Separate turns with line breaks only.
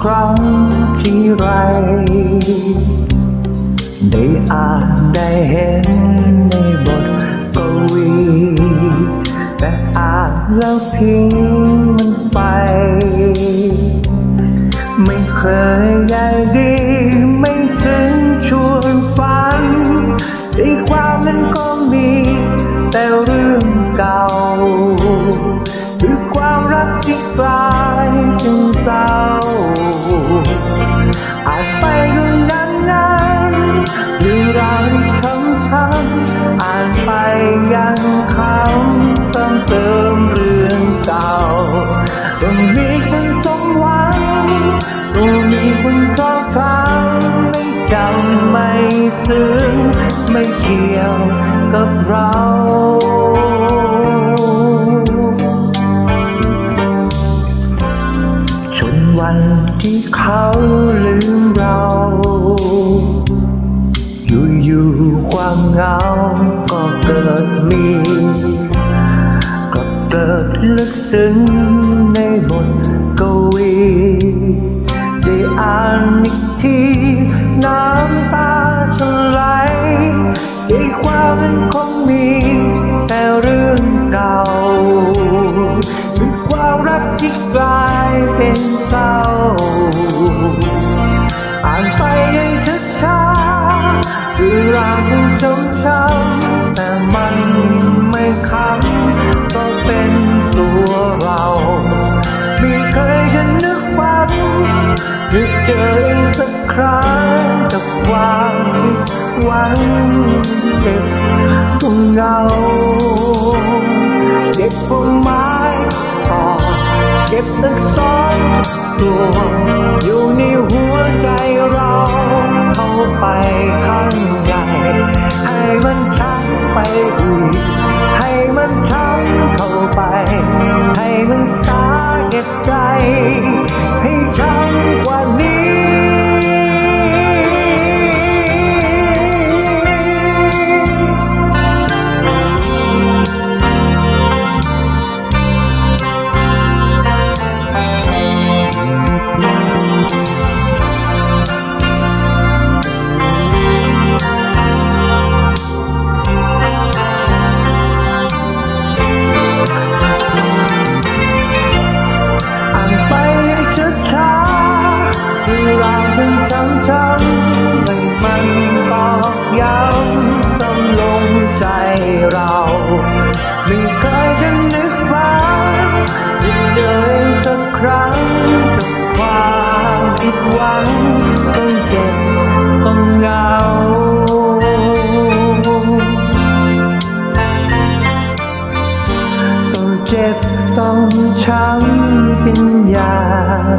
ครั้งที่ไร ได้อ่านได้เห็นในบทกวี แต่อ่านแล้วทิ้งมันไป ไม่เคยใยดี ไม่ซึ้งชวนฝันในความนั้นก็มี แต่เรื่องเก่า ยังคำเติมเติมเรื่องเก่าต้องมีคนสมหวังต้องมีคนชอบทำไม่จำไม่ถึงไม่เกี่ยวกับเราจนวันที่เขาลืม อยู่ความเหงาก็เกิดมีก็เกิดลึกซึ้งในบทกวีได้อ่านอีกทีน้ำตาจะไหลในความนั้นคงมีแต่เรื่องเก่าคือความรักที่กลายเป็นเศร้า รื่องช้ำช้ำๆแต่มันไม่ค้ำก็เป็นตัวเราไม่เคยจะนึกฝันจะเจออีกสักครั้งกับความผิดหวังเจ็บตรงเงาเจ็บตรงไม้ปอเจ็บตั้งสองตัวอยู่ ย้ำซ้ำลงใจเราไม่เคยจะนึกฝันจะเจอสักครั้งกับความผิดหวังต้องเจ็บต้องเหงาต้องเจ็บต้องช้ำเป็น
อย่าง